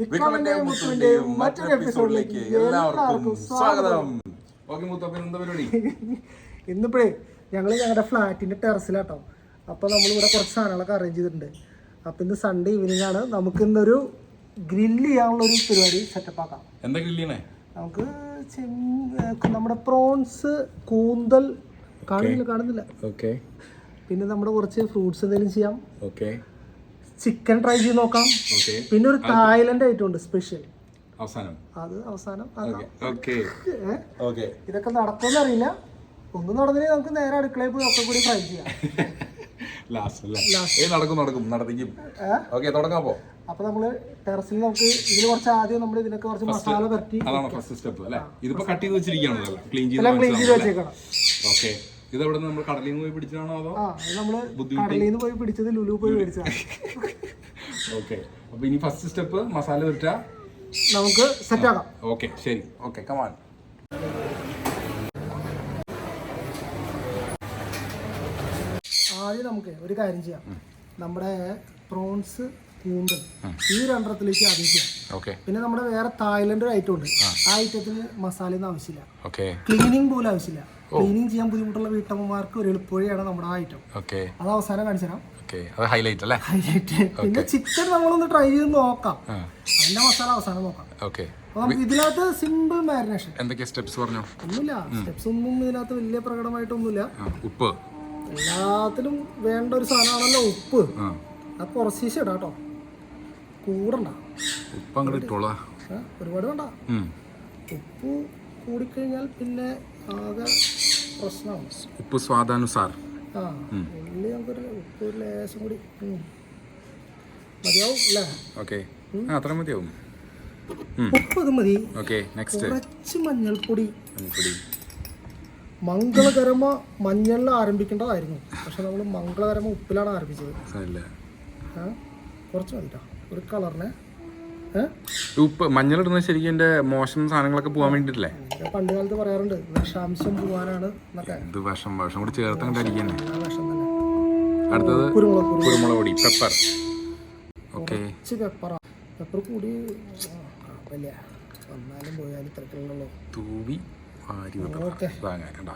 വിക്രമന്റെയും മുത്തുവിന്റെയും മറ്റൊരു എപ്പിസോഡിലേക്ക് എല്ലാവർക്കും സ്വാഗതം. ഓക്കെ മുത്തപ്പൻ എന്താ പരിപാടി? ഇന്നിപ്പോഴേ ഞങ്ങൾ ഞങ്ങളുടെ ഫ്ലാറ്റിന്റെ ടെറസിലാട്ടോ. അപ്പോൾ നമ്മളിവിടെ കുറച്ച് സാധനങ്ങളൊക്കെ അറേഞ്ച് ചെയ്തിട്ടുണ്ട്. അപ്പോൾ ഇന്ന് സൺഡേ ഈവനിങ് ആണ്. നമുക്ക് ഇന്നൊരു ഗ്രില്ല് ചെയ്യാനുള്ള ഒരു പരിപാടി സെറ്റപ്പ് ആക്കാം. എന്താ ഗ്രില്ലിയണേ നമുക്ക് ചെമ്മീൻ നമ്മുടെ പ്രോൺസ് കൂന്തൽ കാണുന്നില്ല? കാണുന്നില്ല? ഓക്കെ പിന്നെ നമ്മുടെ കുറച്ച് ഫ്രൂട്ട്സ് എന്തെങ്കിലും ചെയ്യാം. ഓക്കെ ചിക്കൻ ട്രൈ ചെയ്ത് നോക്കാം. പിന്നെ ഒരു തായ്ലൻഡ് ഐറ്റം ഉണ്ട് സ്പെഷ്യൽ. അവസാനം. അത് അവസാനം ഇതൊക്കെ നടക്കുമെന്ന് അറിയില്ല. ഒന്നും നടന്നില്ലെങ്കിൽ നമുക്ക് നേരെ അടുക്കളയിൽ പോയി ഒക്കെ കൂടി ട്രൈ ചെയ്യാം. ലാസ്റ്റ് നടക്കും നടക്കും. നടത്തിക്കും? ഓക്കെ തുടങ്ങാം പോ അപ്പൊ നമ്മൾ ടെറസിൽ നമുക്ക് ഇതിൽ കുറച്ച് ആദ്യം നമ്മൾ ഇതിനൊക്കെ കുറച്ച് മസാല പറ്റി അതാണ് ഫസ്റ്റ് സ്റ്റെപ്പ് അല്ലേ? ഇതിപ്പോ കട്ട് ചെയ്ത് വെച്ചിരിക്കുകയാണല്ലോ ക്ലീൻ ചെയ്ത് ക്ലീൻ ചെയ്ത് വെച്ചേക്കണം. ഓക്കെ. ഇത് എവിടെ നമ്മൾ കടലിൽ നിന്ന് പോയി പിടിച്ചതാണോ അതോ നമ്മൾ കടലിൽ നിന്ന് പോയി പിടിച്ചത് ലുലു പോയി പിടിച്ചതാണ് ഓക്കെ. അപ്പൊ ഇനി ഫസ്റ്റ് സ്റ്റെപ്പ് മസാല വരട്ടാ നമുക്ക് സെറ്റ് ആക്കാം. ഓക്കെ ശരി. ഓക്കെ കമാൻ ആദ്യം നമുക്ക് ഒരു കാര്യം ചെയ്യാം. നമ്മുടെ പ്രോൺസ് കൂന്തൽ ഈ രണ്ടെണ്ണത്തിലേക്ക് ആദ്യം ചെയ്യാം. ഓക്കെ. പിന്നെ നമ്മുടെ വേറെ തായ്ലൻഡ് ഒരു ഐറ്റം ഉണ്ട്. ആ. ഐറ്റത്തിന് മസാലയൊന്നും ആവശ്യമില്ല. ഓക്കെ. ക്ലീനിങ് പോലും ആവശ്യമില്ല. ക്ലീനിങ് ചെയ്യാൻ ബുദ്ധിമുട്ടുള്ള വീട്ടമ്മമാർക്ക് ഒരു എളുപ്പവഴിയാണ് നമ്മുടെ ആ ഐറ്റം ഓക്കെ. അത് അവസാനം കാണിച്ചുതരാം. ഓക്കെ. അത് ഹൈലൈറ്റ് അല്ലേ? ഹൈലൈറ്റ് പിന്നെ ചിക്കൻ നമ്മളൊന്ന് ട്രൈ ചെയ്ത് നോക്കാം. അതിന്റെ മസാല അവസാനം നോക്കാം. ഇതിനകത്ത് സിമ്പിൾ മാരിനേഷൻ എന്തൊക്കെ സ്റ്റെപ്സ് പറഞ്ഞു? ഒന്നുമില്ല. സ്റ്റെപ്സ് ഒന്നും ഇതിനകത്ത് വലിയ പ്രകടമായിട്ടൊന്നുമില്ല. ഉപ്പ്. എല്ലാത്തിലും വേണ്ട ഒരു സാധനമാണല്ലോ ഉപ്പ്. അത് കുറച്ച് ശേഷം ഇടാം കേട്ടോ. കൂടണ്ട. ഉപ്പ് അങ്ങോട്ട് ഇട്ടോളാ. ഒരുപാട് വേണ്ട. ഉപ്പ് കൂടിക്കഴിഞ്ഞാൽ പിന്നെ ആകെ പ്രശ്നമാണ്. ഉപ്പ് സ്വാദാനുസാർ ആ ഉള്ളി നമുക്കൊരു ഉപ്പ് ലേശം കൂടി ഉം. മതിയാവും അല്ലേ? ഓക്കെ. ആ അത്ര മതിയാവും. ഉപ്പ് ഇത് മതി. Okay next. കുറച്ച് മഞ്ഞൾപ്പൊടി. മഞ്ഞൾപ്പൊടി. മംഗളകരമ മഞ്ഞളിൽ ആരംഭിക്കേണ്ടതായിരുന്നു. പക്ഷെ നമ്മൾ മംഗളകരമ ഉപ്പിലാണ് ആരംഭിച്ചത്. സാരില്ല ആ കുറച്ച് മതി. ഒരു കളറിനെ? ഉപ്പ് മഞ്ഞളിടുന്നത് ശരിക്കും എന്റെ മോശം സാധനങ്ങളൊക്കെ പോകാൻ വേണ്ടിട്ടില്ലേ പണ്ട് കാലത്ത് പറയാറുണ്ട് വിഷാംശം പോകാനാണ് ഇത് വിഷം വിഷം കൂടി ചേർത്ത് അങ്ങോട്ട് അടിക്കന്നെ അടുത്തത് കുരുമുളക് പൊടി. പെപ്പർ ഓക്കെ പെപ്പർ കൂടി വന്നാലും പോയാലും തിരക്കുള്ളൂ തൂവി വാരി ഓക്കെ കണ്ടോ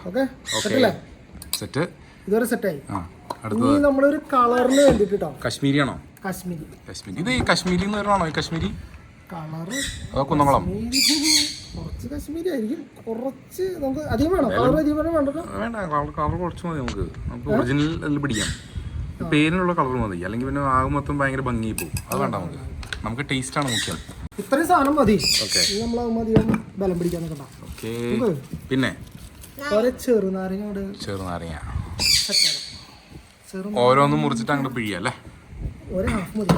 സെറ്റ് ഇതുവരെ സെറ്റായി ആ അടുത്തത് നമ്മളൊരു കളറിന് വേണ്ടിട്ട് കശ്മീരി ആണോ കാശ്മീരി. കശ്മീരി. ഇത് കശ്മീരി എന്ന് പറയുന്നതാണോ ഈ കശ്മീരി? കളറ് അതോ കുന്നംകുളം? കുറച്ച് കാശ്മീരി ആയിരിക്കും. കുറച്ച് നമുക്ക് അധികം വേണം. കളർ അധികം വേണം വേണ്ടല്ലോ. വേണ്ട. കളർ കളർ കുറച്ച് മതി നമുക്ക്. നമുക്ക് ഒറിജിനൽ അതിൽ പിടിക്കാം. പേരിനുള്ള കളർ മതി. അല്ലെങ്കിൽ പിന്നെ ആകെ മൊത്തം ഭയങ്കര ഭംഗി പോകും അത് വേണ്ട നമുക്ക്. നമുക്ക് ടേസ്റ്റ് ആണ് മുഖ്യം. ഇത്രയും സാധനം മതി. ബലം പിടിക്കാൻ പിന്നെ? ചെറുനാരങ്ങ ചെറുനാരങ്ങ. ഓരോന്നും മുറിച്ചിട്ട് അങ്ങോട്ട് പിഴിയാം അല്ലേ? ഒരു ഹാഫ് മതി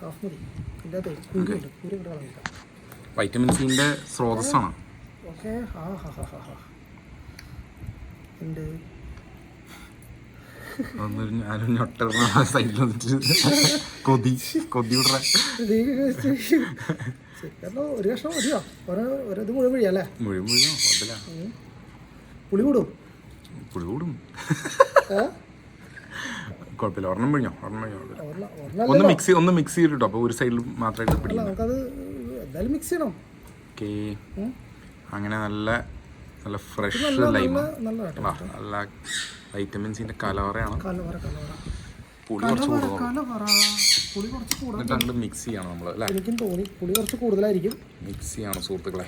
ഹാഫ് മതി ഇതിന്റെ അകത്ത് കുരുണ്ട് കുരു ഇങ്ങോട്ട് കളഞ്ഞില്ല വൈറ്റമിൻ സിന്റെ സ്രോതസ്സാണ്. ഓക്കെ. ആ ഹാ ഹാ ഹാ ഹാ. ഉണ്ട് കൊതി കൊതി ഒരു കഷ്ണം മതിയോ? ഒരു ഒരു ഇത് മുഴുവൻ വഴിയല്ലേ മുഴുവൻ പുളി കൂടും? പുളി കൂടും? കുഴപ്പമില്ല. ഒരെണ്ണം പിഴിഞ്ഞോ? ഒരെണ്ണം പിഴിഞ്ഞോ? ഒന്ന് മിക്സ് ഒന്ന് മിക്സ് ചെയ്തിട്ടോ? അപ്പോൾ ഒരു സൈഡിൽ മാത്രമായിട്ട് അല്ല പിടിക്കും. നമുക്കത് എന്തായാലും മിക്സ് ചെയ്യണം. ഓക്കെ. അങ്ങനെ നല്ല നല്ല ഫ്രഷ് ലൈം ലൈമ നല്ല നല്ല വൈറ്റമിൻസിന്റെ കലവറയാണ്. കലവറ കലവറ. പുളി കുറച്ച് കൂടുതൽ. എന്നിട്ട് അങ്ങോട്ട് മിക്സ് ചെയ്യണം നമ്മൾ അല്ലേ? എനിക്കും തോന്നി പുളി കുറച്ച് കൂടുതലായിരിക്കും. മിക്സ് ചെയ്യണം സുഹൃത്തുക്കളെ.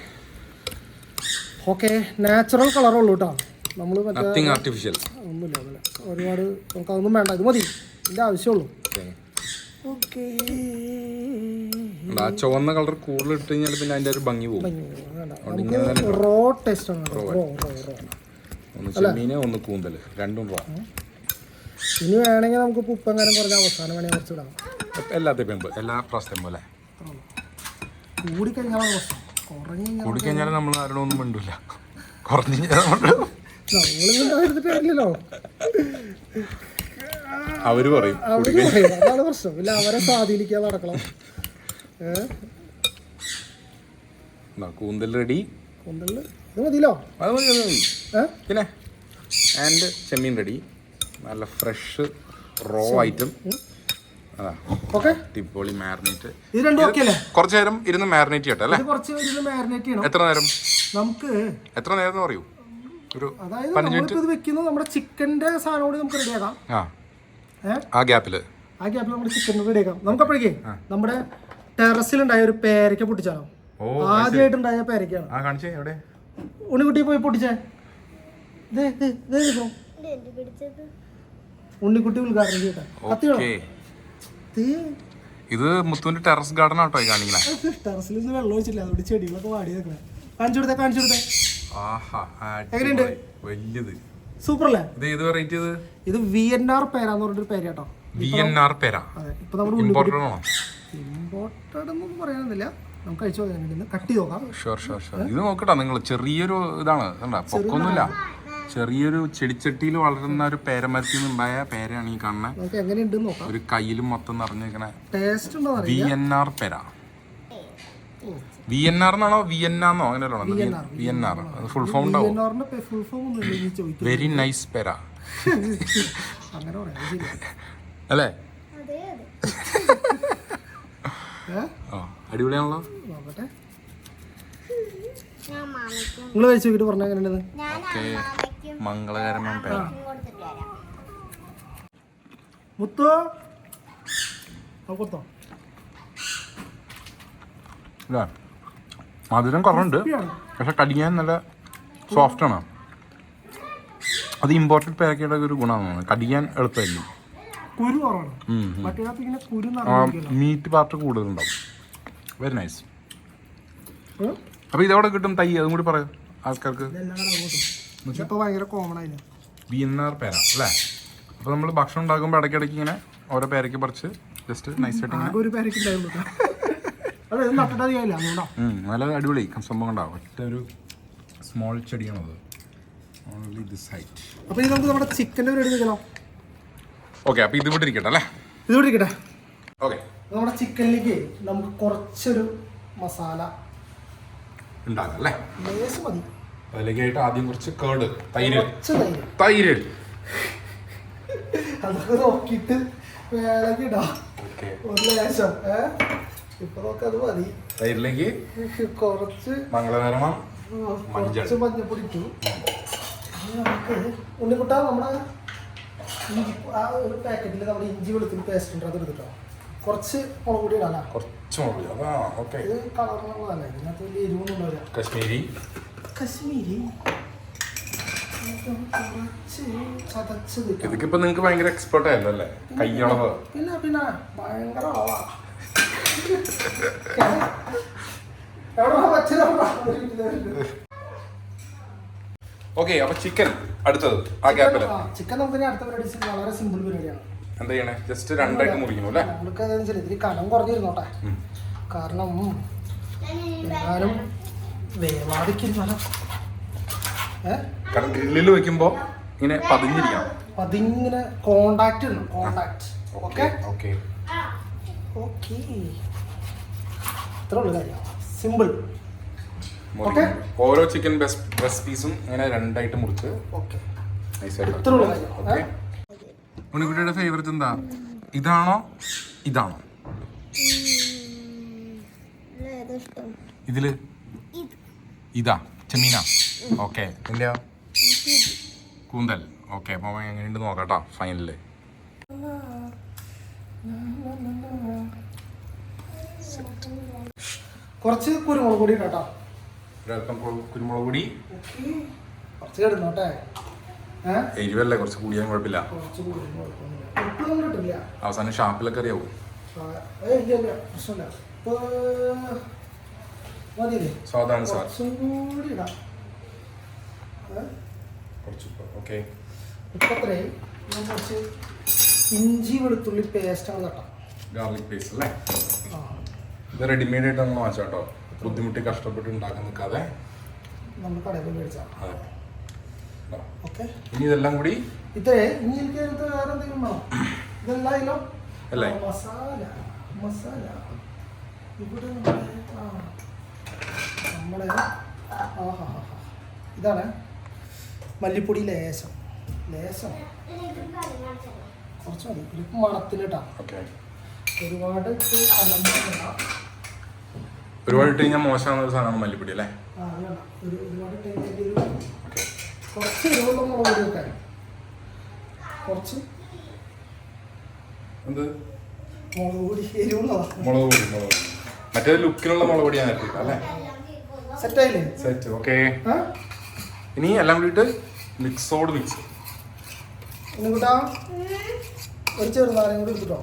ഓക്കെ നാച്ചുറൽ കളറുള്ളൂ കേട്ടോ നമ്മൾ ആർട്ടിഫിഷ്യൽ ഒന്നുമില്ല. ഒരുപാട് നമുക്ക് അതൊന്നും വേണ്ട. ഇത് മതി. ഇതിന്റെ ആവശ്യമുള്ളൂ. ഓക്കെ. ആ ചുവന്ന കളർ കൂടുതൽ ഇട്ട് കഴിഞ്ഞാൽ പിന്നെ അതിന്റെ ഒരു ഭംഗി പോകും. റോ ടേസ്റ്റ് ആണ്. റോ റോ റോ ഒന്ന് ചെമ്മീന് ഒന്ന് കൂന്തൽ രണ്ടും റോ ഇനി വേണമെങ്കിൽ നമുക്ക് ഉപ്പെങ്ങാനും കുറഞ്ഞ അവസാനം വേണമെങ്കിൽ കുറച്ച് ഇടാം. എല്ലാத்தைയും പെമ്പ് എല്ലാ പ്രാവശ്യത്തെയും പോലെ കൂടിക്കഴിഞ്ഞാൽ കുറഞ്ഞു കഴിഞ്ഞാൽ കൂടിക്കഴിഞ്ഞാൽ നമ്മൾ ആരോടൊന്നും മിണ്ടില്ല കുറഞ്ഞു കഴിഞ്ഞാൽ എടുത്തിട്ട് അവർ പറയും. അതാണ് പ്രശ്നം. ഇല്ല അവരെ സ്വാധീനിക്കാൻ നടക്കണം. കൂന്തൽ റെഡി. ഇത് മതിയല്ലോ അത് മതി അത് മതി. പിന്നെ ആൻഡ് ചെമ്മീൻ റെഡി. നല്ല ഫ്രഷ് റോ ഐറ്റം. ടിപ്പോളി മാരിനേറ്റ്. ഇത് രണ്ടും ഓക്കെ അല്ലേ? കുറച്ച് നേരം ഇരുന്ന് മാരിനേറ്റ് ചെയ്യട്ടെ അല്ലേ? കുറച്ച് മാരിനേറ്റ് ചെയ്യണം. എത്ര നേരം? നമുക്ക് എത്ര നേരം എന്ന് പറയൂ? ഒരു അതായത് നമ്മളിപ്പോൾ ഇത് വെക്കുന്നത് നമ്മുടെ ചിക്കന്റെ സാധനം കൂടി നമുക്ക് റെഡിയാക്കാം ആ. ആ ഗ്യാപ്പിൽ ആ ഗ്യാപ്പിൽ നമ്മുടെ ചിക്കൻ റെഡിയാക്കാം നമുക്ക് അപ്പോഴേക്കേ നമ്മുടെ ടെറസിലുണ്ടായ ഒരു പേരയ്ക്ക പൊട്ടിച്ചാണോ ആദ്യമായിട്ടുണ്ടായ പേരയ്ക്കാണ് ഉണ്ണിക്കുട്ടി പോയി പൊട്ടിച്ചേ. ഉണ്ണിക്കുട്ടി ഉദ്ഘാടനം ചെയ്യട്ടെ. കത്തിയോ ഇത് മുത്തുവിന്റെ ടെറസ് ഗാർഡൻ ആട്ടോ കാണിക്കണേ. ടെറസിൽ നിന്ന് വെള്ളം ഒഴിച്ചില്ല അതുകൊണ്ട് ചെടികളൊക്കെ വാടി നിൽക്കണേ കാണിച്ചു കൊടുത്തേ കാണിച്ചു കൊടുത്തേ. എങ്ങനെയുണ്ട്? അടിപൊളി. വലിയത്. സൂപ്പർ അല്ലേ ഇത് ഏത് വെറൈറ്റി ഇത്? ഇത് വി എൻ ആർ പേരാന്ന് പറഞ്ഞൊരു പേര കേട്ടോ വി എൻ ആർ പേരാ. അതെ ഇപ്പൊ നമ്മുടെ ഇമ്പോർട്ടഡ് ആണോ? ഇമ്പോർട്ടഡ് പറയാനില്ല നമുക്ക് കഴിച്ചു നോക്കാം കട്ട് ചെയ്ത് നോക്കാം. ഷുവർ ഷുവർ ഷുവർ ഇത് നോക്കട്ടെ നിങ്ങൾ ചെറിയൊരു ഇതാണ് കണ്ട? പൊക്കൊന്നുമില്ല. ചെറിയൊരു ചെടിച്ചട്ടിയിൽ വളരുന്ന ഒരു പേരമരത്തിൽ നിന്നുണ്ടായ പേരയാണ് ഈ കാണുന്നത് ഒരു കയ്യിലും മൊത്തം നിറഞ്ഞിരിക്കണേ ടേസ്റ്റ് വി എൻ ആർ പെര. വി എൻ ആർ എന്നാണോ? വി എൻ ആന്നോ അങ്ങനെ V N R full form ഉണ്ടാവും അറിയാം ഫുൾ ഫോം വെരി നൈസ് പെര. അത്. അല്ലേ? അടിപൊളിയാണല്ലോ. നിങ്ങൾ കഴിച്ചു നോക്കിട്ട് പറഞ്ഞ എങ്ങനെയുണ്ട് ഓക്കെ. മംഗളകരമായ പേര. മുത്തോ. കൊടുത്തോ? ഇല്ലേ മധുരം കുറവുണ്ട്. പക്ഷെ കടിക്കാൻ നല്ല സോഫ്റ്റ് ആണ്. അത് ഇമ്പോർട്ടന്റ് പാക്കയുടെ ഒരു ഗുണമാണ്. കടിക്കാൻ എളുപ്പമായിരിക്കും. മീറ്റ് പാർട്ട് കൂടുതലുണ്ടാവും. വെരി നൈസ് അപ്പൊ അപ്പോൾ ഇതെവിടെ കിട്ടും? തൈ അതും കൂടി പറയാം. ആൾക്കാർക്ക്. ഇതെല്ലാം കൂടെ അങ്ങോട്ടും. ഇതിപ്പോ ഭയങ്കര കോമൺ ആയില്ല? വി എൻ ആർ പേര അല്ലേ? അപ്പോൾ നമ്മൾ ഭക്ഷണം ഉണ്ടാക്കുമ്പോൾ ഇടയ്ക്കിടയ്ക്ക് ഇങ്ങനെ ഓരോ പേരയ്ക്ക് പറിച്ച് ജസ്റ്റ് നൈസായിട്ട് ഇങ്ങനെ നല്ല അടിപൊളി സംഭവം ഉണ്ടാവും ഒറ്റ ഒരു സ്മോൾ ചെടിയാണത്. ഓൺലി ദിസ് ഹൈറ്റ് അപ്പൊ ഇനി നമുക്ക് നമ്മുടെ ചിക്കന്റെ പരിപാടി വെക്കണോ ഓക്കെ അപ്പോൾ ഇത് ഇവിടെ ഇരിക്കട്ടെ അല്ലേ? ഇത് ഇരിക്കട്ടെ. ഓക്കെ നമ്മുടെ ചിക്കനിലേക്ക് നമുക്ക് കുറച്ചൊരു മസാല ഉണ്ടാക്കാം അല്ലേ? ലേസ് മതി. അതിലേക്കായിട്ട് ആദ്യം കുറച്ച് കേട് തൈര്. തൈര്. അതൊക്കെ നോക്കിയിട്ട് വേണമെങ്കിൽ ഇടാം. ഒരു ലേശം ഏ? ഇപ്പൊ നോക്കാം അത് മതി. തൈരിലേക്ക് കുറച്ച് മംഗളകരമ ആ, കുറച്ച് മഞ്ഞപ്പൊടി ഇട്ടു നമുക്ക് ഉണ്ണിക്കുട്ട നമ്മുടെ ഇഞ്ചി ആ ഒരു പാക്കറ്റിൽ നമ്മുടെ ഇഞ്ചി വെളുത്തുള്ളി പേസ്റ്റ് ഉണ്ട് അത് എടുത്തിട്ടോ. കുറച്ച് മുളക് പൊടി ഇടാം കുറച്ച് മുളക് അതാ ഓക്കെ. ഇത് കളറുള്ളതല്ല ഇതിനകത്ത് വലിയ എരിവൊന്നും ഉണ്ടാവില്ല കശ്മീരി. കശ്മീരി? കുറച്ച് ചതച്ച് നിൽക്കാം ഇതൊക്കെ ഇപ്പൊ നിങ്ങൾക്ക് ഭയങ്കര എക്സ്പെർട്ട് ആയല്ലോ അല്ലേ കയ്യളവ്. പിന്നെ പിന്നെ ഭയങ്കര അളവാ ഓക്കെ അപ്പൊ ചിക്കൻ അടുത്തത് ആ ഗ്യാപ്പിൽ ചിക്കൻ നമുക്ക് അടുത്ത പരിപാടി വളരെ സിമ്പിൾ പരിപാടിയാണ്. എന്താ ചെയ്യണേ? ജസ്റ്റ് രണ്ടായിട്ട് മുറിക്കുന്നു അല്ലേ? നമുക്ക് അതെന്ന് വെച്ചാൽ ഇതിന് കനം കുറഞ്ഞിരുന്നോട്ടെ. കാരണം എന്നാലും വേവാതിക്കിരുന്നാലോ ഏ? കാരണം ഗ്രില്ലിൽ വെക്കുമ്പോ ഇങ്ങനെ പതിഞ്ഞിരിക്കണം. പതിങ്ങനെ കോണ്ടാക്ട് ഉണ്ട് കോണ്ടാക്ട് ഓക്കെ ഓക്കെ ഓക്കെ ഇത്ര ഉള്ളു കാര്യം സിമ്പിൾ ഓരോ ചിക്കൻ ബ്രസ്റ്റ് പീസും ഇങ്ങനെ രണ്ടായിട്ട് മുറിച്ച് ഓക്കെ നൈസായിട്ട് ഇത്ര ഉള്ളു കാര്യം. ഓക്കെ ഉണ്ണിക്കുട്ടിയുടെ ഫേവറേറ്റ് എന്താ? ഇതാണോ? ഇതാണോ? ഇതിൽ? ഇതാ. ചെമ്മീന. ഓക്കെ എന്റെയോ? കൂന്തൽ. ഓക്കെ അപ്പൊ എങ്ങനെയുണ്ട് നോക്കാട്ടോ ഫൈനലിൽ കുറച്ച് കുരുമുളക് പൊടി കേട്ടോ ഒരല്പം കു- കുരുമുളക് പൊടി. കുറച്ച് കിടന്നോട്ടെ എരിവല്ലേ കുറച്ച് കൂടിയാൽ കുഴപ്പമില്ല. അവസാനം ഷാപ്പിലൊക്കെ അറിയാവും? സ്വാദാണ് സാർ കുറച്ചും ഓക്കെ. ഇപ്പൊ അത്രയും. ഞാൻ കുറച്ച് ഇഞ്ചി വെളുത്തുള്ളി പേസ്റ്റാണ് കേട്ടോ. ഗാർലിക് പേസ്റ്റ് അല്ലേ? ഇത് റെഡിമെയ്ഡ് ആയിട്ട് നമ്മൾ വാങ്ങിച്ചാ കേട്ടോ. ബുദ്ധിമുട്ടി കഷ്ടപ്പെട്ട് ഉണ്ടാക്കാൻ നിൽക്കാതെ. നമ്മൾ കടയിൽ മേടിച്ചാൽ അതെ. ഓക്കെ. ഇനി ഇതെല്ലാം കൂടി ഇത്രേ ഇനി എനിക്ക് വേറെ എന്തെങ്കിലും വേണോ ഇതെല്ലാം അല്ലേ? മസാല. മസാല. ഇവിടെ നമ്മുടെ ആ നമ്മുടെ ആ ഹാ ഹാ ഹാ. ഇതാണ് മല്ലിപ്പൊടി ലേശം. ലേശം. കുറച്ച് മതി ഒരു മണത്തിലിട്ടാ ഒരുപാട് ഒരുപാട് ഇട്ട് കഴിഞ്ഞാൽ മോശമാകുന്ന ഒരു സാധനമാണ് മല്ലിപ്പൊടി അല്ലേ? ഒരുപാട് കുറച്ച് എരിവുള്ള മുളക് പൊടി വെക്കാൻ കുറച്ച് എന്ത്? മുളക് പൊടി മുളക് പൊടി മുളക് പൊടി. മറ്റേ ലുക്കിലുള്ള മുളക് പൊടിയാണ് ഇട്ടിട്ട് അല്ലേ? സെറ്റ് ഓക്കെ ഇനി എല്ലാം കൂടിയിട്ട് മിക്സോട് മിക്സ് ഇനി കൂട്ടാ? ഒരു ചെറുനാരങ്ങ കൂടി എടുത്തിട്ടോ.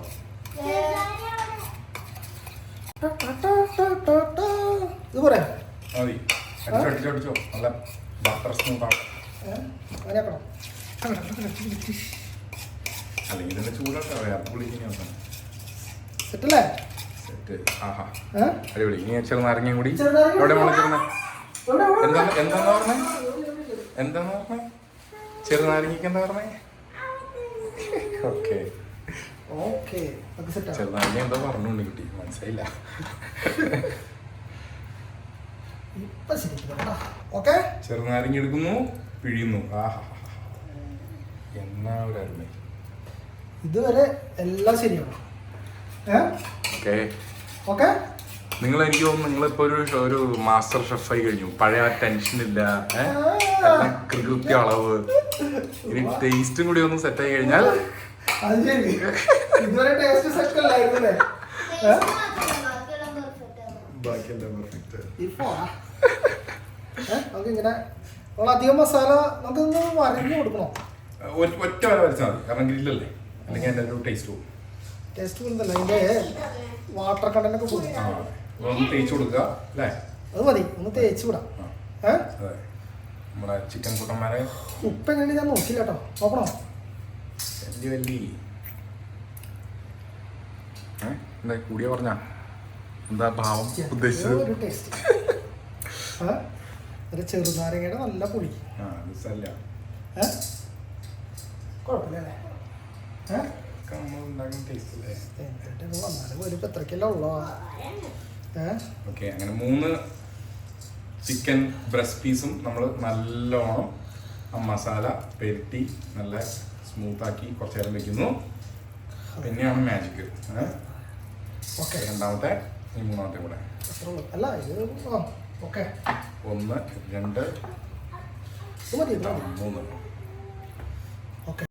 ഇത് പോരെ? അല്ലെങ്കിൽ സെറ്റല്ലേ? അടിപൊളി. ഇനി ചെറുനാരങ്ങയും കൂടി എവിടെ മുളച്ചിരുന്ന? എന്താ എന്താന്ന് പറഞ്ഞേ? എന്താന്ന് പറഞ്ഞേ? ചെറുനാരങ്ങയ്ക്ക് എന്താ പറഞ്ഞേ? ഓക്കെ. എന്താ പറഞ്ഞുകൊണ്ട് കിട്ടി മനസ്സിലായില്ല. എടുക്കുന്നു പിഴിയുന്നു. ആഹാ. എന്നാ ഒരു അരുമ ഇതുവരെ എല്ലാം ശരിയാണ് ഏ? ഓക്കെ. ഓക്കെ? നിങ്ങൾ എനിക്ക് തോന്നുന്നു നിങ്ങളിപ്പോ ഒരു ഒരു മാസ്റ്റർ ഷെഫായി കഴിഞ്ഞു. പഴയ ടെൻഷൻ ഇല്ല കൃത്യ അളവ്. ഇനി ടേസ്റ്റും കൂടി ഒന്ന് സെറ്റ് ആയി കഴിഞ്ഞാൽ അത് ശരി. ഇതുവരെ ടേസ്റ്റ് സെറ്റ് അല്ലായിരുന്നു അല്ലേ ഏ? ബാക്കിയെല്ലാം പെർഫെക്റ്റ് ഇപ്പോ ഏ? നമുക്ക് ഇങ്ങനെ നമ്മൾ അധികം മസാല നമുക്കൊന്ന് വരഞ്ഞു കൊടുക്കണോ? ഒറ്റ വര വരച്ചാൽ മതി. കാരണം ഗ്രില്ലല്ലേ അല്ലെങ്കിൽ അതിന്റെ ഒരു ടേസ്റ്റ് പോകും ടേസ്റ്റ് വാട്ടർ പോകും ഒന്ന് തേച്ച് കൊടുക്കുക അല്ലേ? അത് മതി. ഒന്ന് തേച്ച് വിടാം. നമ്മുടെ ചിക്കൻ കുട്ടന്മാരെ ഉപ്പ് എങ്ങനെ ഞാൻ നോക്കില്ല കേട്ടോ. നോക്കണോ? വലിയ ഏ? എന്താ കൂടിയ പറഞ്ഞ? എന്താ ഭാവം ഉദ്ദേശിച്ചത്? ഒരു ടേസ്റ്റ് ഏ ഒരു ചെറുനാരങ്ങയുടെ നല്ല പുളി. ആ അത് അല്ല ഏ? കുഴപ്പമില്ല അല്ലേ ഏ? നമ്മൾ ഉണ്ടാക്കുന്ന ടേസ്റ്റ് അല്ലേ? എന്നിട്ട് ഇത് വന്നാലും ഒരു പത്രക്കല്ലേ ഉള്ളോ? ഏ? ഓക്കെ അങ്ങനെ മൂന്ന് ചിക്കൻ ബ്രസ്റ്റ് പീസും നമ്മൾ നല്ലോണം ആ മസാല പെരട്ടി നല്ല സ്മൂത്താക്കി കുറച്ച് നേരം വെക്കുന്നു. പിന്നെയാണ് മാജിക് ഓക്കെ രണ്ടാമത്തെ ഈ മൂന്നാമത്തെ കൂടെ. അല്ല ഇത് ഓക്കെ. ഒന്ന് രണ്ട് മൂന്ന്. ഓക്കെ.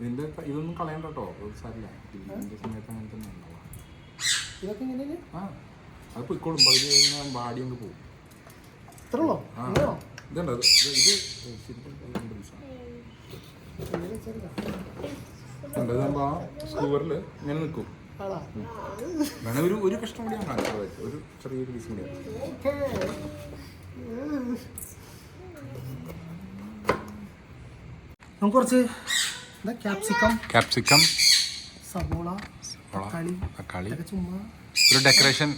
ഇതിന്റെ ഇതൊന്നും കളയണ്ട കേട്ടോ സാരില്ല. ഇതിന്റെ സമയത്ത് അങ്ങനെ തന്നെ ഉണ്ടാവാം ഇതൊക്കെ ഇങ്ങനെ ആ അത് പൊയ്ക്കോളും. പകുതി കഴിഞ്ഞാൽ ബാടി അങ്ങ് പോകും? ഇത് ഇത് ഇത് ശരിക്കും ചെറുതാ. സ്കൂവറിൽ ഇങ്ങനെ നിൽക്കും? വേണേ ഒരു ഒരു കഷ്ണം കൂടി ഞാൻ കാണിച്ചു ഒരു ചെറിയൊരു പീസ് കൂടി. നമുക്ക് കുറച്ച് എന്താ ക്യാപ്സിക്കം ക്യാപ്സിക്കം സവോള തക്കാളി തക്കാളി ചുമ്മാ ഒരു ഡെക്കറേഷൻ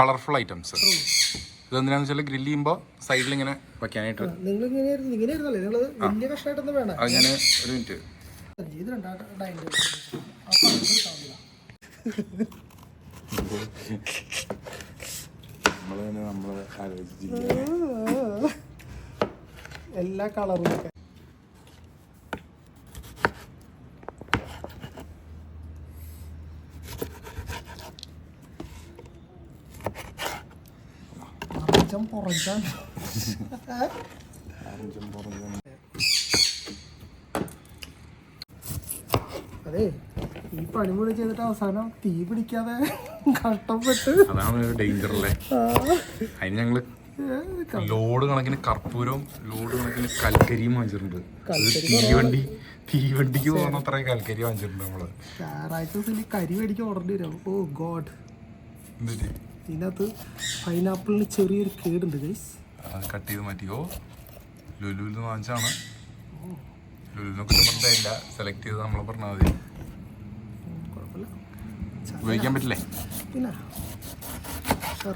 കളർഫുൾ ഐറ്റംസ് ഇതെന്തിനാന്ന് വെച്ചാൽ ഗ്രില്ല് ചെയ്യുമ്പോൾ സൈഡിൽ ഇങ്ങനെ വെക്കാനായിട്ട്. നിങ്ങൾ ഇങ്ങനെ ഇങ്ങനെ ഇരുന്നല്ലേ നിങ്ങൾ വലിയ കഷ്ണമായിട്ടൊന്നും വേണം അത് ഞാൻ ഒരു മിനിറ്റ് ഇത് തന്നെ എല്ലാ കളറും മറിച്ചം പുറഞ്ചാൻ അതെ ഈ പണി മുഴുവൻ ചെയ്തിട്ട് അവസാനം തീ പിടിക്കാതെ കഷ്ടപ്പെട്ട് അതാണ് ഡേഞ്ചർ അല്ലേ? അതിന് ഞങ്ങൾ ലോഡ് കണക്കിന് കർപ്പൂരവും ലോഡ് കണക്കിന് കൽക്കരിയും വാങ്ങിച്ചിട്ടുണ്ട്. തീവണ്ടി തീവണ്ടിക്ക് പോകുന്ന അത്ര കൽക്കരി വാങ്ങിച്ചിട്ടുണ്ട് നമ്മൾ. ഞായറാഴ്ച ദിവസം കരി മേടിക്കാൻ ഓർഡർ വരും. Oh God. എന്നിട്ട് ഇതിനകത്ത് പൈനാപ്പിളിന് ചെറിയൊരു കേടുണ്ട് ഗൈസ് കട്ട് ചെയ്ത് മാറ്റിയോ ലുലുവിൽ നിന്ന് വാങ്ങിച്ചാണ് ലുലുവിനൊക്കെ കുറ്റം സെലക്ട് ചെയ്ത് നമ്മളെ പറഞ്ഞാൽ മതി. ഉപയോഗിക്കാൻ പറ്റില്ലേ? പിന്നെ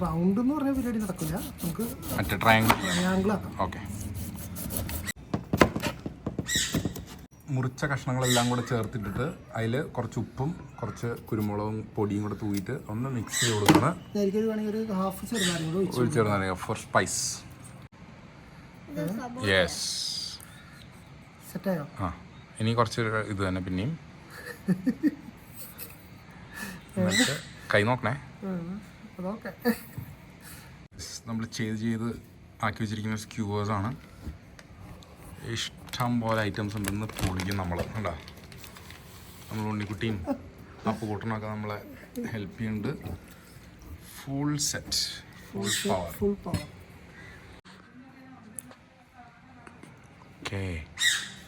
റൗണ്ട് എന്ന് പറഞ്ഞ പരിപാടി നടക്കില്ല. നമുക്ക് മറ്റേ ട്രയാങ്കിൾ ട്രയാങ്കിൾ ആക്കാം. ഓക്കെ മുറിച്ച കഷ്ണങ്ങളെല്ലാം കൂടെ ചേർത്തിട്ടിട്ട് അതിൽ കുറച്ച് ഉപ്പും കുറച്ച് കുരുമുളകും പൊടിയും കൂടെ തൂയിട്ട് ഒന്ന് മിക്സ് ചെയ്ത് കൊടുക്കണം. ഒരു ഹാഫ് ചെറുനാരങ്ങ കൂടെ ഒഴിച്ചു ഒരു ചെറുനാരങ്ങ ഫോർ സ്പൈസ് യെസ് ആ ഇനി കുറച്ച് ഇത് തന്നെ പിന്നെയും. കൈ നോക്കണേ. നമ്മൾ ചെയ്ത് ചെയ്ത് ആക്കി വെച്ചിരിക്കുന്ന സ്ക്യൂവേഴ്സാണ് ആണ്. ഇഷ്ടം പോലെ ഐറ്റംസ് ഉണ്ടെന്ന് പൊളിക്കും നമ്മൾ കണ്ടാ? നമ്മൾ ഉണ്ണിക്കുട്ടിയും അപ്പുകൂട്ടനൊക്കെ നമ്മളെ ഹെൽപ്പ് ചെയ്യുന്നുണ്ട്. Full set full power full power okay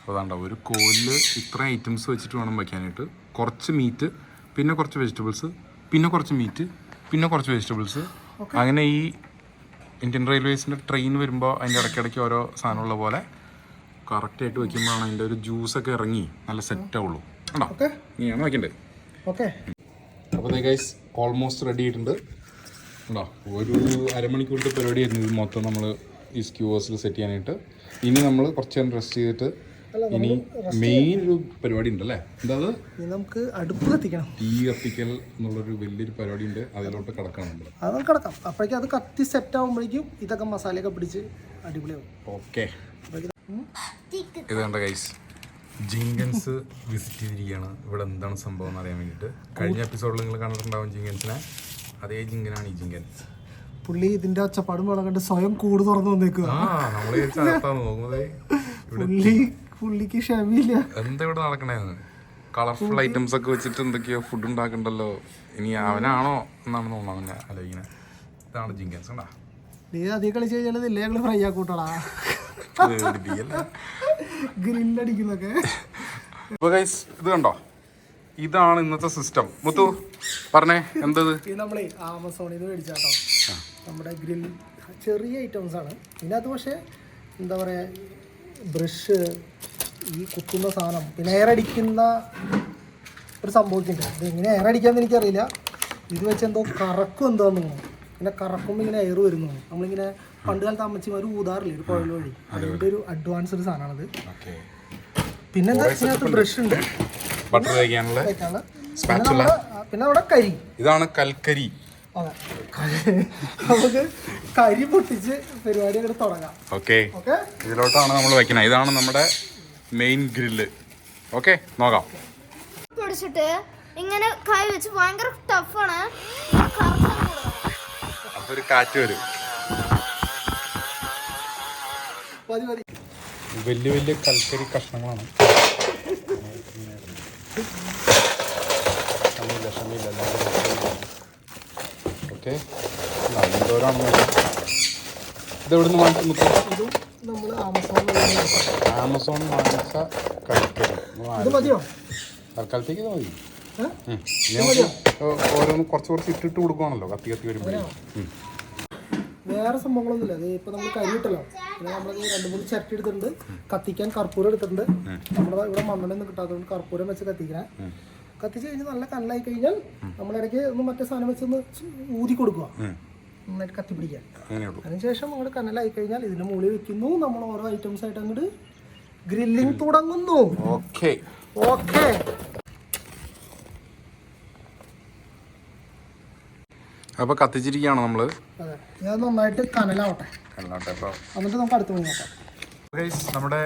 അതാണ്ട ഒരു കോലിൽ ഇത്ര ഐറ്റംസ് വെച്ചിട്ട് വേണം വയ്ക്കാനായിട്ട് കുറച്ച് മീറ്റ് പിന്നെ കുറച്ച് വെജിറ്റബിൾസ് പിന്നെ കുറച്ച് മീറ്റ് പിന്നെ കുറച്ച് വെജിറ്റബിൾസ് അങ്ങനെ ഈ ഇന്ത്യൻ റെയിൽവേസിന്റെ ട്രെയിൻ വരുമ്പോൾ അതിന്റെ ഇടയ്ക്കിടയ്ക്ക് ഓരോ സാധനമുള്ള പോലെ കറക്റ്റായിട്ട് വെക്കുമ്പോഴാണ് അതിന്റെ ഒരു ജ്യൂസൊക്കെ ഇറങ്ങി. നല്ല സെറ്റ് ആവുള്ളൂ. ഇനിയാണ് ഓക്കെ ഗൈസ് ഓൾമോസ്റ്റ് റെഡി ആയിട്ടുണ്ട്. ഉണ്ടോ ഒരു അരമണിക്കൂറിന്റെ പരിപാടിയായിരുന്നു ഇത് മൊത്തം നമ്മൾ ഈ സ്ക്യൂവേഴ്സിൽ സെറ്റ് ചെയ്യാനായിട്ട്. ഇനി നമ്മൾ കുറച്ച് നേരം റെസ്റ്റ് ചെയ്തിട്ട് ഇനി മെയിൻ ഒരു പരിപാടി ഉണ്ട് അല്ലേ? എന്താ നമുക്ക് അടുപ്പ് കത്തിക്കണം. തീ കത്തിക്കൽ എന്നുള്ളൊരു വലിയൊരു പരിപാടി ഉണ്ട്. അതിലോട്ട് കിടക്കണം നമ്മൾ അത് കിടക്കാം. അപ്പോഴേക്കും അത് കത്തി സെറ്റ് ആകുമ്പോഴേക്കും ഇതൊക്കെ മസാലയൊക്കെ പിടിച്ച് അടിപൊളിയാവും. ഓക്കെ ഇത് കണ്ട ഗൈസ് ജിങ്കൻസ് വിസിറ്റ് ചെയ്തിരിക്കുകയാണ്. ഇവിടെ എന്താണ് സംഭവം എന്ന് അറിയാൻ വേണ്ടിയിട്ട്. കഴിഞ്ഞ എപ്പിസോഡിൽ നിങ്ങൾ കണ്ടിട്ടുണ്ടാവും ജിങ്കൻസിനെ. അതേ ജിങ്കനാണ് ഈ ജിങ്കൻ പുള്ളി ഇതിന്റെ ഒച്ചപ്പാടും വേണം കണ്ട് സ്വയം കൂട് തുറന്നു വന്നേക്കുക ആ നമ്മൾ അകത്താണ് നോക്കുന്നത്. ഇവിടെ പുള്ളി പുള്ളിക്ക് ക്ഷമയില്ല. എന്താ ഇവിടെ നടക്കണേന്ന്? കളർഫുൾ ഐറ്റംസ് ഒക്കെ വെച്ചിട്ട് എന്തൊക്കെയോ ഫുഡ് ഉണ്ടാക്കണ്ടല്ലോ. ഇനി അവനാണോ എന്നാണ് തോന്നുന്നത് ആലോചിക്കണേ. ഇതാണ് ജിങ്കൻസ് കണ്ടാ. നീ അധികം കളിച്ച് കഴിഞ്ഞാൽ ഇല്ലേ ഞങ്ങൾ ഫ്രൈ ആക്കൂട്ടടാ. ഗ്രില്ലടിക്കുന്നൊക്കെ ഇപ്പൊ ഗൈസ് ഇത് കണ്ടോ? ഇതാണ് ഇന്നത്തെ സിസ്റ്റം മുത്തു പറഞ്ഞേ എന്തത്? ഇത് നമ്മളെ ആമസോണിൽ നിന്ന് മേടിച്ചാട്ടോ. നമ്മുടെ ഗ്രിൽ ചെറിയ ഐറ്റംസ് ആണ്. ഇതിനകത്ത് പക്ഷേ എന്താ പറയുക ബ്രഷ് ഈ കുത്തുന്ന സാധനം പിന്നെ എയർ അടിക്കുന്ന ഒരു സംഭവത്തിന്റെ അത് ഇത് എങ്ങനെ എയർ എനിക്കറിയില്ല. ഇത് വെച്ച് എന്തോ കറക്കും എന്താന്ന് പിന്നെ കറക്കുമ്പോൾ ഇങ്ങനെ എയർ വരുന്നു. നമ്മളിങ്ങനെ പണ്ട് കാലത്ത് അമ്മച്ചിമാർ ഊതാറില്ലേ ഒരു കുഴൽ വഴി. അതിന്റെ ഒരു അഡ്വാൻസ്ഡ് സാധനമാണത്. ഓക്കെ. പിന്നെ ഇതിനകത്ത് ബ്രഷ് ഉണ്ട്. ബട്ടർ കഴിക്കാനുള്ള. പിന്നെ നമ്മുടെ പിന്നെ കരി. ഇതാണ് കൽക്കരി. നമുക്ക് കരി പൊട്ടിച്ച് പരിപാടി അങ്ങോട്ട് തുടങ്ങാം. ഓക്കെ. ഓക്കെ? ഇതിലോട്ടാണ് നമ്മൾ വെക്കുന്നത് ഇതാണ് നമ്മുടെ മെയിൻ ഗ്രില്ല് ഓക്കെ നോക്കാം. പിടിച്ചിട്ട് ഇങ്ങനെ കൈ വെച്ച് ഭയങ്കര ടഫാണ് അപ്പൊ ഒരു കാറ്റ് വരും. മതി മതി വലിയ വലിയ കൽക്കരി കഷ്ണങ്ങളാണ്. ക്ഷമയില്ല ക്ഷമയില്ല ഓക്കെ. എന്തോരാണ് ഇതെവിടുന്ന് വാങ്ങിക്കുന്നു ഇതും നമ്മൾ ആമസോണിൽ ആമസോൺ വാങ്ങിച്ച കൽക്കരി. മതിയോ? തൽക്കാലത്തേക്ക് ഇത് മതി. ഓരോന്ന് കുറച്ച് കുറച്ച് ഇട്ടിട്ട് കൊടുക്കുവാണല്ലോ കത്തി കത്തി വരുമ്പോഴേ. വേറെ സംഭവങ്ങളൊന്നുമില്ല. അത് ഇപ്പൊ നമ്മൾ കരിയിട്ടല്ലോ പിന്നെ നമ്മൾ രണ്ട് മൂന്ന് ചട്ടി എടുത്തിട്ടുണ്ട്. കത്തിക്കാൻ കർപ്പൂരം എടുത്തിട്ടുണ്ട്. നമ്മുടെ ഇവിടെ മണ്ണെണ്ണൊന്നും കിട്ടാത്തതുകൊണ്ട് കർപ്പൂരം വെച്ച് കത്തിക്കാൻ കത്തിച്ച് കഴിഞ്ഞ് നല്ല കല്ലായി കഴിഞ്ഞാൽ നമ്മൾ നമ്മളിടയ്ക്ക് ഒന്ന് മറ്റേ സാധനം വെച്ച് ഒന്ന് ഊതി കൊടുക്കുക. നന്നായിട്ട് കത്തിപ്പിടിക്കാൻ. അതിനുശേഷം നമ്മൾ കനലായി കഴിഞ്ഞാൽ ഇതിന്റെ മുകളിൽ വെക്കുന്നു. നമ്മൾ ഓരോ ഐറ്റംസ് ആയിട്ട് അങ്ങോട്ട് ഗ്രില്ലിംഗ് തുടങ്ങുന്നു. ഓക്കെ ഓക്കെ അപ്പോൾ കത്തിച്ചിരിക്കുകയാണ് നമ്മൾ? ഇത് നന്നായിട്ട് കനലാവട്ടെ. അല്ലാട്ടെ അപ്പോൾ എന്നിട്ട് നമുക്ക് അടുത്ത് പോയി നോക്കാം. നമ്മുടെ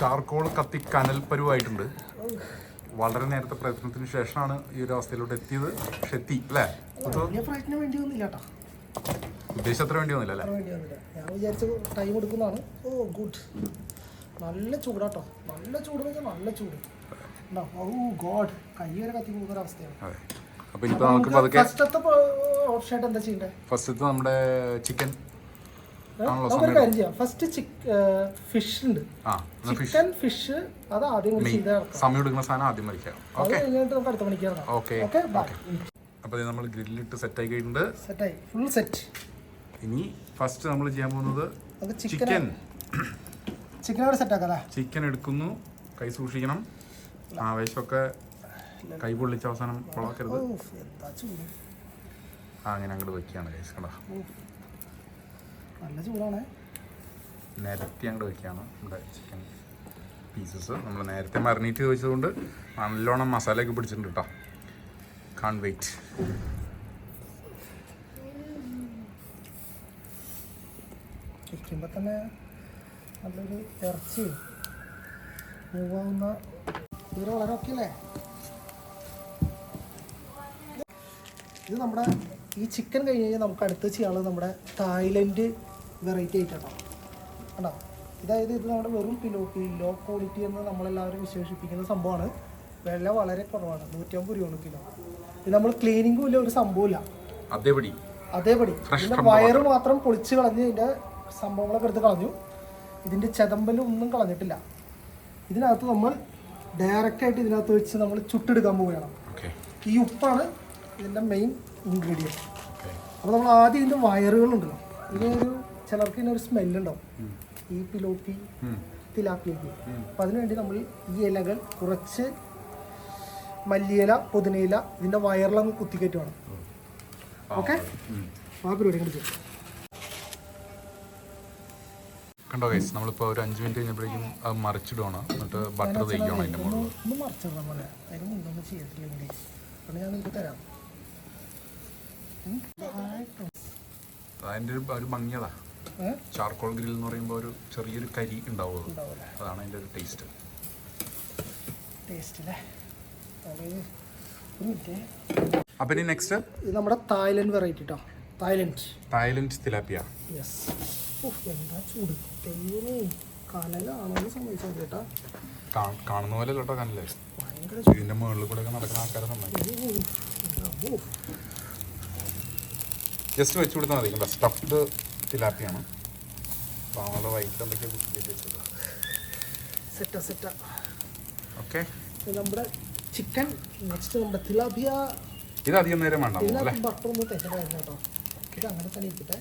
ചാർക്കോൾ കത്തി കനൽ പരുവായിട്ടുണ്ട്. വളരെ നേരത്തെ പ്രയത്നത്തിന് ശേഷമാണ് ഈ ഒരു അവസ്ഥയിലോട്ട് എത്തിയത്. പക്ഷെ എത്തി അല്ലേ? ഉദ്ദേശം വേണ്ടി കേട്ടോ. വന്നില്ല അല്ലേ? അത്ര വേണ്ടി വന്നില്ല. ഞാൻ വിചാരിച്ച ടൈം എടുക്കുന്നതാണ്. ഓ ഗുഡ് നല്ല ചൂടാട്ടോ നല്ല ചൂട് നല്ല ചൂട്? ഓ ഗോഡ് കൈ വരെ കത്തി പോകുന്ന ഒരു അവസ്ഥയാണ്. ഇനിയിപ്പോൾ നമുക്ക് പതുക്കെ ഫസ്റ്റത്തെ ഓപ്ഷൻ ആയിട്ട് എന്താ ചെയ്യണ്ടേ? ഫസ്റ്റത്തെ നമ്മുടെ ചിക്കൻ ആണല്ലോ നമുക്കൊരു കാര്യം ചെയ്യാം. ഫസ്റ്റ് ഫിഷ് ഉണ്ട്. Chicken fish. അത് ആദ്യം സമയം എടുക്കുന്ന സാധനം ആദ്യം മരിക്കാം അത് കഴിഞ്ഞിട്ട് നമുക്ക് അടുത്ത ഓക്കെ. നമ്മൾ ഗ്രില്ലിട്ട് സെറ്റായി കഴിഞ്ഞിട്ടുണ്ട് സെറ്റായി ഫുൾ സെറ്റ് ഇനി ഫസ്റ്റ് നമ്മൾ ചെയ്യാൻ പോകുന്നത് ചിക്കൻ ചിക്കൻ സെറ്റ് ആക്കാം ചിക്കൻ എടുക്കുന്നു. കൈ സൂക്ഷിക്കണം. ആവേശമൊക്കെ കൈ പൊള്ളിച്ച അവസാനം ചൂട്. ആ അങ്ങനെ അങ്ങോട്ട് വെക്കുകയാണ് കൈസ് കണ്ടോ? നല്ല ചൂടാണ്. നിരത്തി അങ്ങോട്ട് വെക്കുകയാണ് നമ്മുടെ ചിക്കൻ പീസസ് നമ്മൾ നേരത്തെ മറിനേറ്റ് വെച്ചതുകൊണ്ട് നല്ലോണം മസാലയൊക്കെ പിടിച്ചിട്ടുണ്ട് കേട്ടോ കാൺ വെയിറ്റ് ഇരിക്കുമ്പോൾ തന്നെ നല്ലൊരു ഇറച്ചി മൂവാവുന്ന ഇത് വളരെ ഓക്കെ അല്ലേ? ഇത് നമ്മുടെ ഈ ചിക്കൻ കഴിഞ്ഞ് കഴിഞ്ഞാൽ നമുക്ക് അടുത്ത് ചെയ്യാനുള്ളത് നമ്മുടെ തായ്ലൻഡ് വെറൈറ്റി ആയിട്ടാണ് കണ്ടോ? ഇതായത് ഇത് നമ്മുടെ വെറും പിലോക്കി ലോ ക്വാളിറ്റി എന്ന് നമ്മളെല്ലാവരും വിശേഷിപ്പിക്കുന്ന സംഭവമാണ്. വില വളരെ കുറവാണ് നൂറ്റമ്പത് രൂപയാണ് കിലോ. ഇത് നമ്മൾ ക്ലീനിങ്ങും ഇല്ല ഒരു സംഭവമില്ല. അതേപടി. അതേപടി. ഇതിന്റെ വയറ് മാത്രം. പൊളിച്ച് കളഞ്ഞ് ഇതിന്റെ സംഭവങ്ങളൊക്കെ എടുത്ത് കളഞ്ഞു. ഇതിന്റെ ചെതമ്പലും ഒന്നും കളഞ്ഞിട്ടില്ല. ഇതിനകത്ത് നമ്മൾ ഡയറക്റ്റായിട്ട് ഇതിനകത്ത് വെച്ച് നമ്മൾ ചുട്ടെടുക്കാൻ പോവുകയാണ്. ഈ ഉപ്പാണ് ഇതിന്റെ മെയിൻ ഇൻഗ്രീഡിയന്റ് അപ്പോൾ നമ്മൾ ആദ്യം ഇതിന്റെ വയറുകളുണ്ടല്ലോ. ഇതിനൊരു ചിലർക്ക് ഇതിനൊരു സ്മെല്ലുണ്ടാവും ഈ പിലോപ്പി തിലാപ്പിയൊക്കെ അപ്പം അതിനുവേണ്ടി നമ്മൾ ഈ ഇലകൾ കുറച്ച് മല്ലിയില പുതിനയില ഇതിന്റെ വയറിലങ്ങ് കുത്തിക്കയറ്റ് വേണം ഓക്കെ? ആ പരിപാടി ചെയ്യും. കണ്ടോ ഗൈസ് നമ്മളിപ്പോൾ ഒരു അഞ്ച് മിനിറ്റ് കഴിഞ്ഞപ്പോഴേക്കും അത് മറിച്ചിടുവാണ്. എന്നിട്ട് ബട്ടർ തേക്കുകയാണ് അതിന്റെ മുകളിൽ. ഒന്ന് മറിച്ചിടണം പോലെ അതിന് മുന്നൊന്നും ചെയ്തിട്ടില്ലെങ്കിൽ ഞാൻ നിങ്ങൾക്ക് തരാം. അതിന്റെ ഒരു ഒരു ഭംഗിയതാ. ചാർക്കോൾ ഗ്രിൽ എന്ന് പറയുമ്പോൾ ഒരു ചെറിയൊരു കരി ഉണ്ടാവും അത്. അതാണ് അതിന്റെ ഒരു ടേസ്റ്റ് അപ്പൊ ഇനി നെക്സ്റ്റ് ഇത് നമ്മുടെ തായ്ലൻഡ് വെറൈറ്റി കേട്ടോ തായ്ലൻഡ്. Thailand tilapia. യെസ് എന്താ ചൂട്. കനലാണെന്ന് സംഭവിച്ചത് കേട്ടാ. കാണുന്ന പോലെ കേട്ടോ ഭയങ്കര ഇതിന്റെ മുകളിൽ കൂടെ നടക്കുന്ന ആൾക്കാരെ സമ്മതിക്കും. ജസ്റ്റ് വെച്ച് കൊടുത്താൽ മതി. സ്റ്റഫ്ഡ് തിലാപ്പിയാണ് നമ്മളുടെ വൈകിട്ട് എന്തൊക്കെയാണ് കുത്തിക്കേറ്റ് വെച്ചത്? സെറ്റാ സെറ്റാ. ഓക്കെ നമ്മുടെ ചിക്കൻ നെക്സ്റ്റ് നമ്മുടെ തിലാപ്പിയ ഇത് അധികം നേരം വേണ്ട ബട്ടർ ഒന്ന് തെറ്റായിരുന്നു കേട്ടോ. ഇത് അങ്ങനെ തന്നെ ഇരിക്കട്ടെ.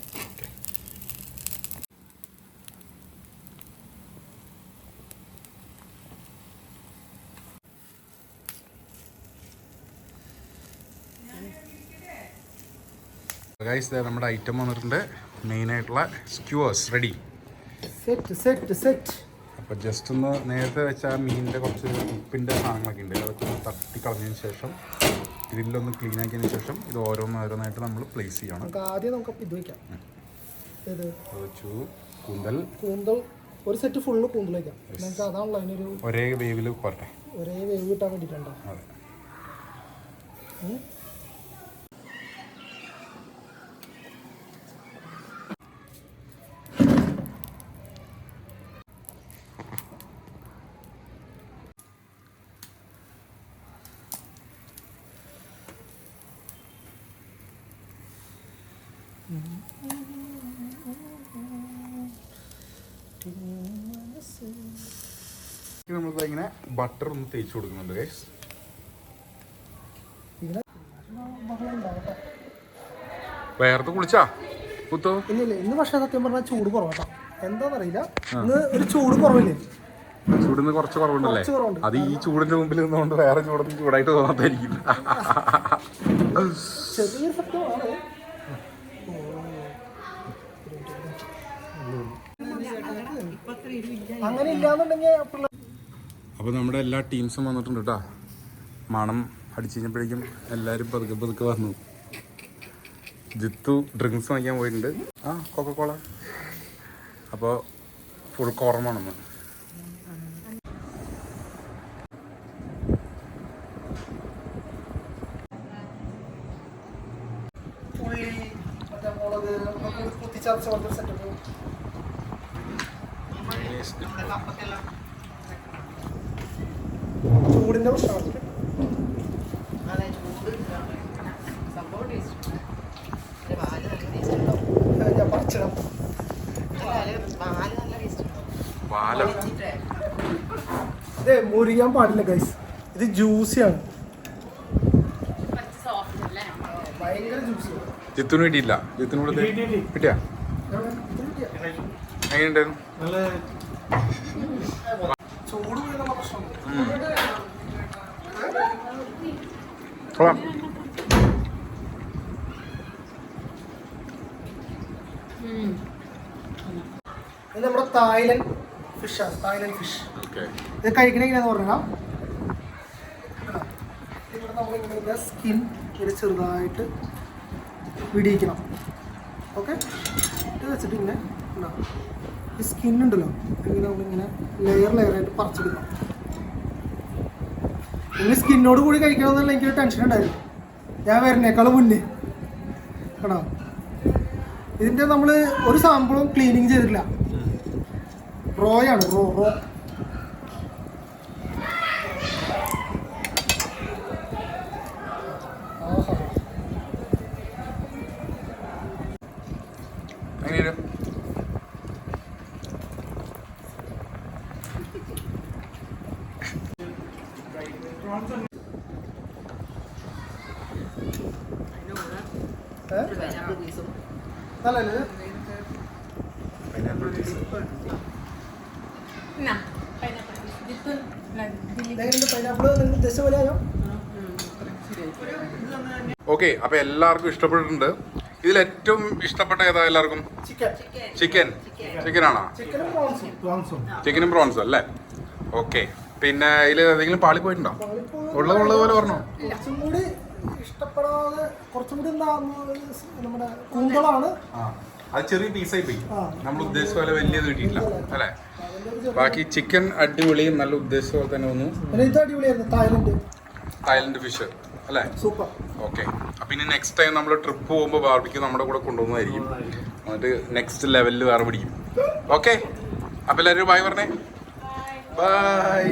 ഗൈസ് നമ്മുടെ ഐറ്റം വന്നിട്ടുണ്ട്. മെയിനായിട്ടുള്ള skewers ready set set set അപ്പോൾ ജസ്റ്റ് ഒന്ന് നേരത്തെ വെച്ച ആ മീനിന്റെ കുറച്ച് ഉപ്പിന്റെ സാധനങ്ങളൊക്കെ ഉണ്ട്. അതൊക്കെ ഒന്ന് തട്ടി കളഞ്ഞതിന് ശേഷം ഗ്രില്ലൊന്ന് ക്ലീൻ ആക്കിയതിന് ശേഷം ഇത് ഓരോന്നോരോന്നായിട്ട് നമ്മൾ പ്ലേസ് ചെയ്യണം. ആദ്യം നമുക്ക് ഇത് വയ്ക്കാം വെച്ചു. കൂന്തൽ. കൂന്തൽ. ഒരു സെറ്റ് ഫുള്ള് കൂന്തൽ വയ്ക്കാം നമുക്ക് അതാണല്ലോ അതിനൊരു ഒരേ വേവിൽ പോരട്ടെ. ഒരേ വേവ് കിട്ടാൻ വേണ്ടിയിട്ടുണ്ടോ അതെ ഉം. ഇനി നമ്മളിത് ഇങ്ങനെ ബട്ടർ ഒന്ന് തേച്ച് കൊടുക്കുന്നുണ്ട് ഗൈസ് വേർത്ത് കുളിച്ചാ? കുത്തോ? ഇല്ല ഇല്ല ഇന്ന് പക്ഷേ സത്യം പറഞ്ഞാൽ ചൂട് കുറവാട്ടോ. എന്താന്നറിയില്ല. ഇന്ന് ഒരു ചൂട് കുറവില്ലേ? ചൂടിന്ന് കുറച്ച് കുറവുണ്ടല്ലേ? അത് ഈ ചൂടിന്റെ മുമ്പിൽ നിന്നുകൊണ്ട് വേറെ ചൂടൊന്നും ചൂടായിട്ട് തോന്നാത്തായിരിക്കും അങ്ങനെ ഇല്ലാന്നുണ്ടെങ്കിൽ അപ്പോൾ നമ്മുടെ എല്ലാ ടീംസും വന്നിട്ടുണ്ട് കേട്ടോ മണം അടിച്ചു കഴിഞ്ഞപ്പോഴേക്കും എല്ലാവരും പതുക്കെ പതുക്കെ വന്നു. ജിത്തു ഡ്രിങ്ക്സ് വാങ്ങിക്കാൻ പോയിട്ടുണ്ട്. ആ കൊക്ക കോള അപ്പോൾ ഫുൾ കുറമാണെന്ന് കുത്തിച്ചാർച്ച പോലത്തെ സെറ്റപ്പ് നമ്മുടെ പ്രശ്നമാണ് പാല ഇതേ മുറിയാൻ പാടില്ല ഗൈസ് ഇത് ജ്യൂസിയാണ് ഭയങ്കര ജിത്തുന് കിട്ടിയില്ല ജിത്തുന് കൂടെ കിട്ടിയാ? എങ്ങനെയുണ്ടായിരുന്നു കൊള്ളാം ഇത് നമ്മുടെ തായ്ലൻഡ് ഫിഷാണ് തായ്ലൻഡ് ഫിഷ് ഇത് കഴിക്കണെങ്കിലെന്ന് പറഞ്ഞാൽ ഇവിടെ നമ്മളിങ്ങനെ സ്കിൻ ഇങ്ങനെ ചെറുതായിട്ട് വിടിയിക്കണം. ഓക്കെ ഇത് വെച്ചിട്ട് ഇങ്ങനെ ഉണ്ടോ? ഈ സ്കിൻ ഉണ്ടല്ലോ. ഇങ്ങനെ നമ്മളിങ്ങനെ ലെയർ ലെയറായിട്ട് പറിച്ചെടുക്കണം. ഇങ്ങനെ സ്കിന്നോട് കൂടി കഴിക്കണമെന്നുള്ള എനിക്കൊരു ടെൻഷൻ ഉണ്ടായിരുന്നു ഞാൻ വരുന്നേക്കാളും മുന്നേ. കണോ ഇതിന്റെ നമ്മൾ ഒരു സാമ്പിളും ക്ലീനിങ് ചെയ്തിട്ടില്ല. റോയാണ്. റോ റോ ആഹാ. എങ്ങനെയാണ് ഏ? നല്ലതല്ലേ ഇത്? പൈനാപ്പിൾ ജ്യൂസ് ഓക്കെ അപ്പൊ എല്ലാവർക്കും ഇഷ്ടപ്പെട്ടിട്ടുണ്ട്. ഇതിൽ ഏറ്റവും ഇഷ്ടപ്പെട്ട ഏതാ എല്ലാവർക്കും? ചിക്കൻ ചിക്കൻ ആണോ? ചിക്കനും പ്രോൺസും പ്രോൺസും ചിക്കനും പ്രോൺസും അല്ലേ? ഓക്കെ പിന്നെ ഇതിൽ ഏതെങ്കിലും പാളി പോയിട്ടുണ്ടോ? ഉള്ളത് ഉള്ളത് പോലെ പറഞ്ഞോ. ഇഷ്ടപ്പെടാതെ കുറച്ചും കൂടി നമ്മുടെ കൂന്തളാണ് ആ. അത് ചെറിയ പീസായി പോയി. നമ്മൾ ഉദ്ദേശിച്ച പോലെ വലിയത് കിട്ടിയിട്ടില്ല. അല്ലേ? ബാക്കി ചിക്കൻ അടിപൊളിയും നല്ല ഉദ്ദേശിച്ച പോലെ തന്നെ വന്നു. തായ്ലൻഡ്. തായ്ലൻഡ് ഫിഷ് അല്ലേ? സൂപ്പർ. ഓക്കെ. അപ്പൊ ഇനി നെക്സ്റ്റ് ടൈം നമ്മൾ ട്രിപ്പ് പോകുമ്പോൾ ബാർബിക്ക് നമ്മുടെ കൂടെ കൊണ്ടുപോകുന്നതായിരിക്കും എന്നിട്ട് നെക്സ്റ്റ് ലെവലിൽ വേറെ പിടിക്കും. ഓക്കെ. അപ്പൊ എല്ലാവരും ബായ് പറഞ്ഞേ. ബൈ